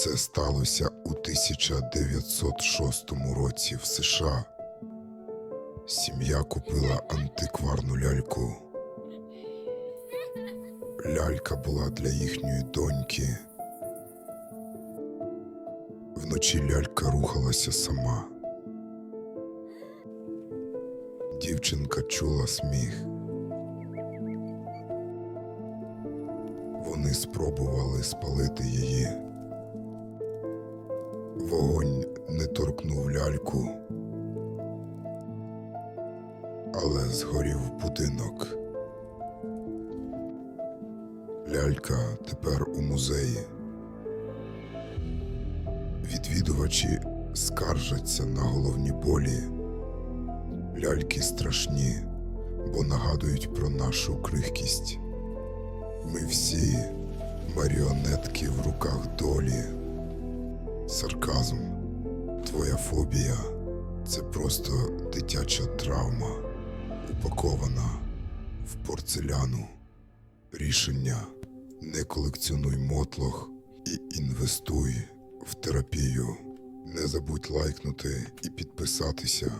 Це сталося у 1906 році в США. Сім'я купила антикварну ляльку. Лялька була для їхньої доньки. Вночі лялька рухалася сама. Дівчинка чула сміх. Вони спробували спалити її. Вогонь не торкнув ляльку, але згорів будинок. Лялька тепер у музеї. Відвідувачі скаржаться на головні болі. Ляльки страшні, бо нагадують про нашу крихкість. Ми всі маріонетки в руках долі. Сарказм, твоя фобія це просто дитяча травма, упакована в порцеляну. Рішення не колекціонуй мотлох і інвестуй в терапію. Не забудь лайкнути і підписатися.